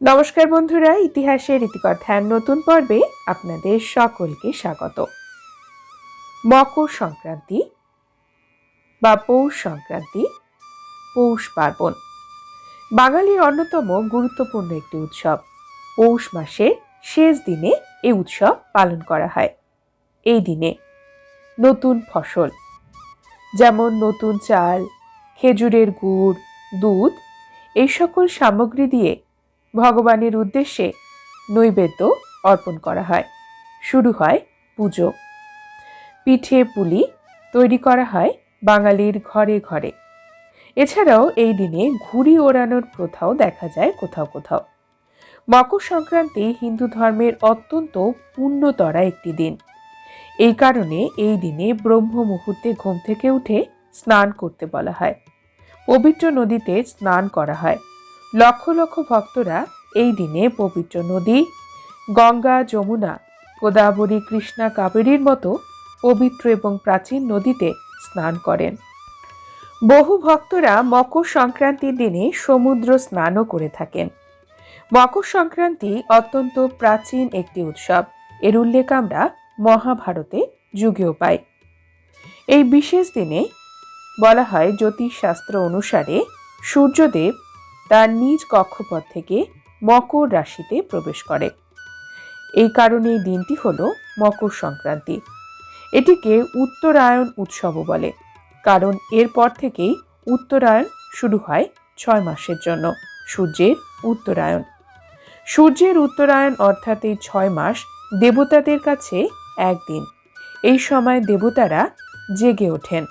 নমস্কার বন্ধুরা, ইতিহাসের ইতিকথার নতুন পর্বে আপনাদের সকলকে স্বাগত। মকর সংক্রান্তি বা পৌষ সংক্রান্তি, পৌষ পার্বণ বাঙালির অন্যতম গুরুত্বপূর্ণ একটি উৎসব। পৌষ মাসের শেষ দিনে এই উৎসব পালন করা হয়। এই দিনে নতুন ফসল, যেমন নতুন চাল, খেজুরের গুড়, দুধ, এই সকল সামগ্রী দিয়ে ভগবানের উদ্দেশ্যে নৈবেদ্য অর্পণ করা হয়। শুরু হয় পুজো। পিঠে পুলি তৈরি করা হয় বাঙালির ঘরে ঘরে। এছাড়াও এই দিনে ঘুড়ি ওড়ানোর প্রথাও দেখা যায় কোথাও কোথাও। মকর সংক্রান্তি হিন্দু ধর্মের অত্যন্ত পুণ্যতরা একটি দিন। এই কারণে এই দিনে ব্রহ্ম মুহূর্তে ঘুম থেকে উঠে স্নান করতে বলা হয়। পবিত্র নদীতে স্নান করা হয়। লক্ষ লক্ষ ভক্তরা এই দিনে পবিত্র নদী, গঙ্গা, যমুনা, গোদাবরী, কৃষ্ণা, কাবেরীর মতো পবিত্র এবং প্রাচীন নদীতে স্নান করেন। বহু ভক্তরা মকর সংক্রান্তির দিনে সমুদ্র স্নানও করে থাকেন। মকর সংক্রান্তি অত্যন্ত প্রাচীন একটি উৎসব। এর উল্লেখ আমরা মহাভারতে যুগেও পাই। এই বিশেষ দিনে বলা হয় জ্যোতিষশাস্ত্র অনুসারে সূর্যদেব তার নিজ কক্ষপথ থেকে মকর রাশিতে প্রবেশ করে। এই কারণে দিনটি হল মকর সংক্রান্তি। এটিকে উত্তরায়ণ উৎসবও বলে। কারণ এরপর থেকেই উত্তরায়ণ শুরু হয় ছয় মাসের জন্য, সূর্যের উত্তরায়ণ। সূর্যের উত্তরায়ণ অর্থাৎ এই ছয় মাস দেবতাদের কাছে একদিন। এই সময় দেবতারা জেগে ওঠেন।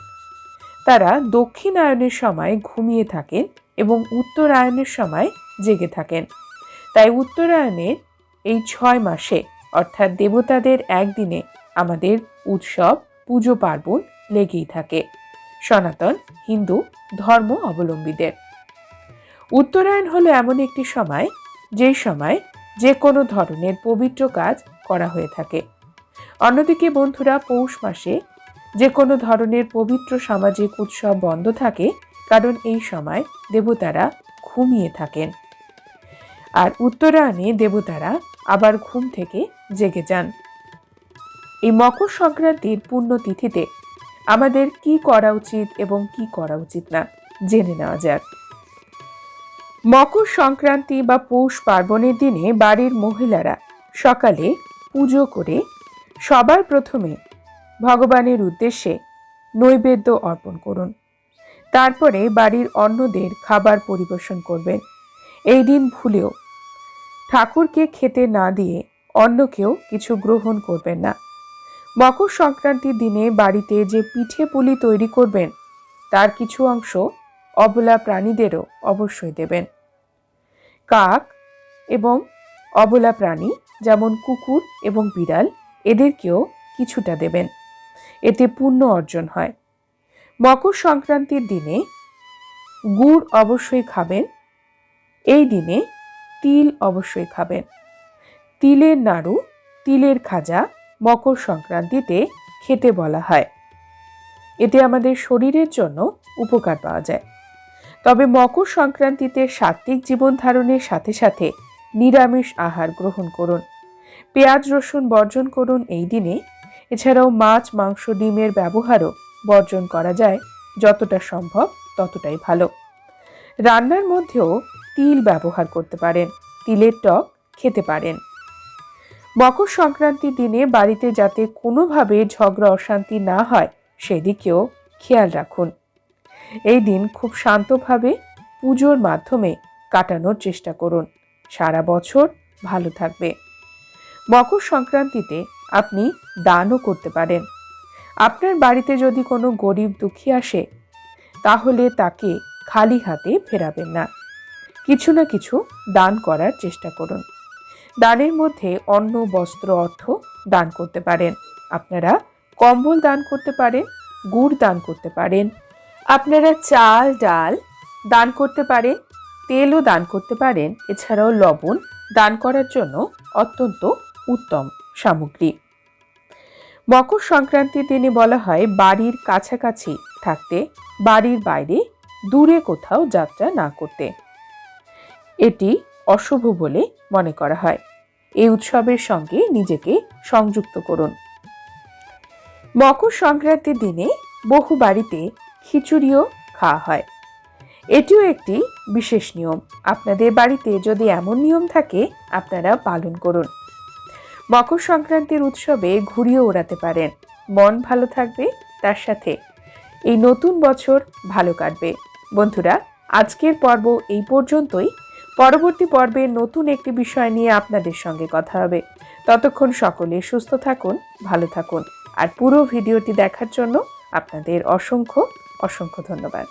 তারা দক্ষিণায়নের সময় ঘুমিয়ে থাকেন এবং উত্তরায়ণের সময় জেগে থাকেন। তাই উত্তরায়ণের এই ছয় মাসে, অর্থাৎ দেবতাদের একদিনে আমাদের উৎসব, পুজো, পার্বণ লেগেই থাকে। সনাতন, হিন্দু, ধর্ম অবলম্বীদের। উত্তরায়ণ হলো এমন একটি সময় যেই সময় যে কোনো ধরনের পবিত্র কাজ করা হয়ে থাকে। অন্যদিকে বন্ধুরা, পৌষ মাসে যে কোনো ধরনের পবিত্র সামাজিক উৎসব বন্ধ থাকে কারণ এই সময় দেবতারা ঘুমিয়ে থাকেন। আর উত্তরায়ণে দেবতারা আবার ঘুম থেকে জেগে যান। এই মকর সংক্রান্তির পুণ্যতিথিতে আমাদের কি করা উচিত এবং কি করা উচিত না জেনে নেওয়া যাক। মকর সংক্রান্তি বা পৌষ পার্বণের দিনে বাড়ির মহিলারা সকালে পুজো করে সবার প্রথমে ভগবানের উদ্দেশ্যে নৈবেদ্য অর্পণ করুন। তারপরে বাড়ির অন্যদের খাবার পরিবেশন করবেন। এই দিন ভুলেও ঠাকুরকে খেতে না দিয়ে অন্যকেও কিছু গ্রহণ করবেন না। মকর সংক্রান্তির দিনে বাড়িতে যে পিঠে পুলি তৈরি করবেন, তার কিছু অংশ অবলা প্রাণীদেরও অবশ্যই দেবেন। কাক এবং অবলা প্রাণী যেমন কুকুর এবং বিড়াল, এদেরকেও কিছুটা দেবেন। এতে পুণ্য অর্জন হয়। মকর সংক্রান্তির দিনে গুড় অবশ্যই খাবেন। এই দিনে তিল অবশ্যই খাবেন। তিলের নাড়ু, তিলের খাজা মকর সংক্রান্তিতে খেতে বলা হয়। এতে আমাদের শরীরের জন্য উপকার পাওয়া যায়। তবে মকর সংক্রান্তিতে সাত্ত্বিক জীবন ধারণের সাথে সাথে নিরামিষ আহার গ্রহণ করুন। পেঁয়াজ রসুন বর্জন করুন এই দিনে। এছাড়াও মাছ, মাংস, ডিমের ব্যবহারও বর্জন করা যায়। যতটা সম্ভব ততটাই ভালো। রান্নার মধ্যেও তিল ব্যবহার করতে পারেন, তিলের টক খেতে পারেন। মকর সংক্রান্তির দিনে বাড়িতে যাতে কোনোভাবে ঝগড়া, অশান্তি না হয়, সেদিকেও খেয়াল রাখুন। এই দিন খুব শান্তভাবে পুজোর মাধ্যমে কাটানোর চেষ্টা করুন। সারা বছর ভালো থাকবে। মকর সংক্রান্তিতে আপনি দানও করতে পারেন। আপনার বাড়িতে যদি কোনো গরিব দুঃখী আসে, তাহলে তাকে খালি হাতে ফেরাবেন না। কিছু না কিছু দান করার চেষ্টা করুন। দানের মধ্যে অন্ন, বস্ত্র, অর্থ দান করতে পারেন। আপনারা কম্বল দান করতে পারেন, গুড় দান করতে পারেন। আপনারা চাল, ডাল দান করতে পারেন, তেলও দান করতে পারেন। এছাড়াও লবণ দান করার জন্য অত্যন্ত উত্তম সামগ্রী। মকর সংক্রান্তির দিনে বলা হয় বাড়ির কাছাকাছি থাকতে, বাড়ির বাইরে, দূরে কোথাও যাত্রা না করতে। এটি অশুভ বলে মনে করা হয়। এই উৎসবের সঙ্গে নিজেকে সংযুক্ত করুন। মকর সংক্রান্তির দিনে বহু বাড়িতে খিচুড়িও খাওয়া হয়। এটিও একটি বিশেষ নিয়ম। আপনাদের বাড়িতে যদি এমন নিয়ম থাকে আপনারা পালন করুন। মকর সংক্রান্তির উৎসবে ঘুরিয়ে ওড়াতে পারেন। মন ভালো থাকবে, তার সাথে। এই নতুন বছর ভালো কাটবে। বন্ধুরা, আজকের পর্ব এই পর্যন্তই। পরবর্তী পর্বে নতুন একটি বিষয় নিয়ে আপনাদের সঙ্গে কথা হবে। ততক্ষণ সকলে সুস্থ থাকুন, ভালো থাকুন। আর পুরো ভিডিওটি দেখার জন্য আপনাদের অসংখ্য অসংখ্য ধন্যবাদ।